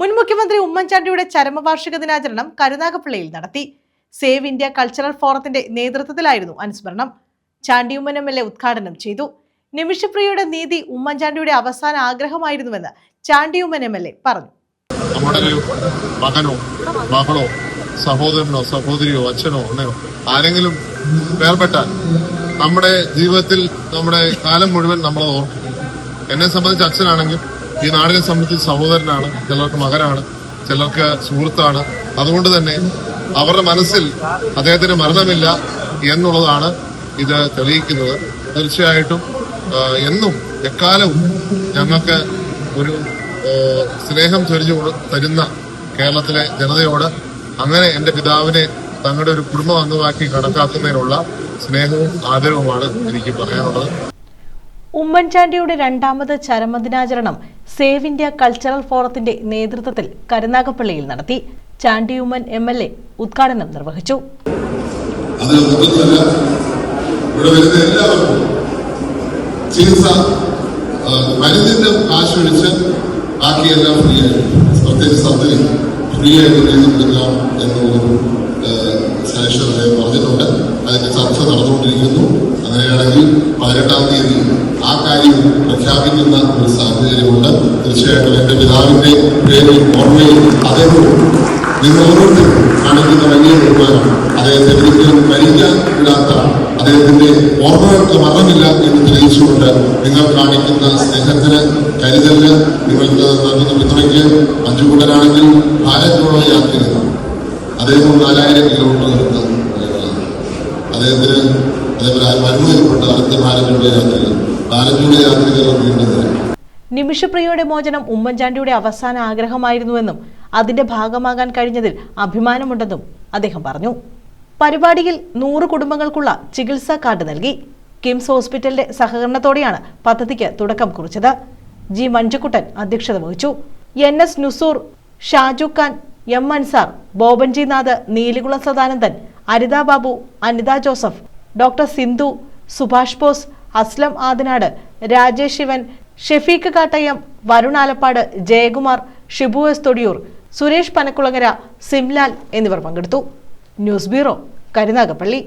മുൻ മുഖ്യമന്ത്രി ഉമ്മൻചാണ്ടിയുടെ ചരമവാർഷിക ദിനാചരണം കരുനാഗപ്പള്ളിയിൽ നടത്തി. സേവ് ഇന്ത്യ കൾച്ചറൽ ഫോറത്തിന്റെ നേതൃത്വത്തിലായിരുന്നു അനുസ്മരണം. Chandy Oommen M L A ഉദ്ഘാടനം ചെയ്തു. നിമിഷപ്രിയയുടെ നീതി ഉമ്മൻചാണ്ടിയുടെ അവസാന ആഗ്രഹമായിരുന്നുവെന്ന് Chandy Oommen M L A പറഞ്ഞു. നമ്മുടെ സഹോദരനോ സഹോദരിയോ അച്ഛനോ അമ്മയോ ആരെങ്കിലും വേർപെട്ടാൽ നമ്മുടെ ജീവിതത്തിൽ നമ്മുടെ കാലം മുഴുവൻ നമ്മളെ ഓർക്കും. എന്നെ സംബന്ധിച്ച് അച്ഛനാണെങ്കിൽ ഈ നാടിനെ സംബന്ധിച്ച് സഹോദരനാണ് ചിലർക്ക് മകനാണ് ചിലർക്ക് സുഹൃത്താണ്. അതുകൊണ്ട് തന്നെ അവരുടെ മനസ്സിൽ അദ്ദേഹത്തിന് മരണമില്ല എന്നുള്ളതാണ് ഇത് തെളിയിക്കുന്നത്. തീർച്ചയായിട്ടും എന്നും എക്കാലവും ഞങ്ങൾക്ക് ഒരു സ്നേഹം ചൊരിഞ്ഞു തരുന്ന കേരളത്തിലെ ജനതയോട് അങ്ങനെ എന്റെ പിതാവിനെ തങ്ങളുടെ ഒരു കുടുംബ അംഗമാക്കി കണക്കാക്കുന്നതിനുള്ള സ്നേഹവും ആദരവുമാണ് എനിക്ക് പറയാനുള്ളത്. ഉമ്മൻചാണ്ടിയുടെ രണ്ടാമത് ചരമദിനാചരണം സേവ് ഇന്ത്യ കൾച്ചറൽ ഫോറത്തിന്റെ നേതൃത്വത്തിൽ കരുനാഗപ്പള്ളിയിൽ നടത്തി. ചാണ്ടിയുമ്മൻ എം എൽ എ ഉദ്ഘാടനം നിർവഹിച്ചു. ഫ്രീ ആയിട്ട് ഫ്രീ പറഞ്ഞിട്ടുണ്ട്. അതിന്റെ ചർച്ച നടന്നുകൊണ്ടിരിക്കുന്നു. അങ്ങനെയാണെങ്കിൽ പതിനെട്ടാം തീയതി പ്രഖ്യാപിക്കുന്ന ഒരു സാഹചര്യമുണ്ട്. തീർച്ചയായിട്ടും എന്റെ പിതാവിന്റെ പേരിൽ ഓർമ്മയിൽ അദ്ദേഹം നിങ്ങൾ ഓരോരുത്തരും കാണിക്കുന്ന വലിയ ബഹുമാനം അദ്ദേഹത്തെ ഒരിക്കലും മരിക്കാൻ വിടാത്ത അദ്ദേഹത്തിന്റെ ഓർമ്മകൾക്ക് മരണമില്ല എന്ന് തെളിയിച്ചുകൊണ്ട് നിങ്ങൾ കാണിക്കുന്ന സ്നേഹത്തിന് കരുതലിന് നിങ്ങൾക്ക് നൽകുന്ന പിന്തുണയ്ക്ക് മഞ്ജുകുട്ടനാണെങ്കിൽ ഭാരത് യാത്ര അദ്ദേഹം നാലായിരം കിലോമീറ്റർ അദ്ദേഹത്തിന് അതേപോലെ മരുന്നുകൾപ്പെട്ട അടുത്ത ഭാരത് നിമിഷപ്രിയയുടെ മോചനം ഉമ്മൻചാണ്ടിയുടെ അവസാന ആഗ്രഹമായിരുന്നുവെന്നും അതിന്റെ ഭാഗമാകാൻ കഴിഞ്ഞതിൽ അഭിമാനമുണ്ടെന്നും അദ്ദേഹം പറഞ്ഞു. പരിപാടിയിൽ നൂറ് കുടുംബങ്ങൾക്കുള്ള ചികിത്സാ കാർഡ് നൽകി. കിംസ് ഹോസ്പിറ്റലിന്റെ സഹകരണത്തോടെയാണ് പദ്ധതിക്ക് തുടക്കം കുറിച്ചത്. ജി മഞ്ജുക്കുട്ടൻ അധ്യക്ഷത വഹിച്ചു. N S Nusoor Shaju Khan M Ansar Bobanji Nath Neelikulam Sadanandan Aritha Babu Anitha Joseph doctor Sindhu Subhash Bose Aslam Adinad Rajesh Sivan Shefeeq Kattayam Varun Alappad Jayakumar Shibu S Thodiyoor Suresh Panakkulangara Simlal എന്നിവർ പങ്കെടുത്തു. News bureau Karunagappally.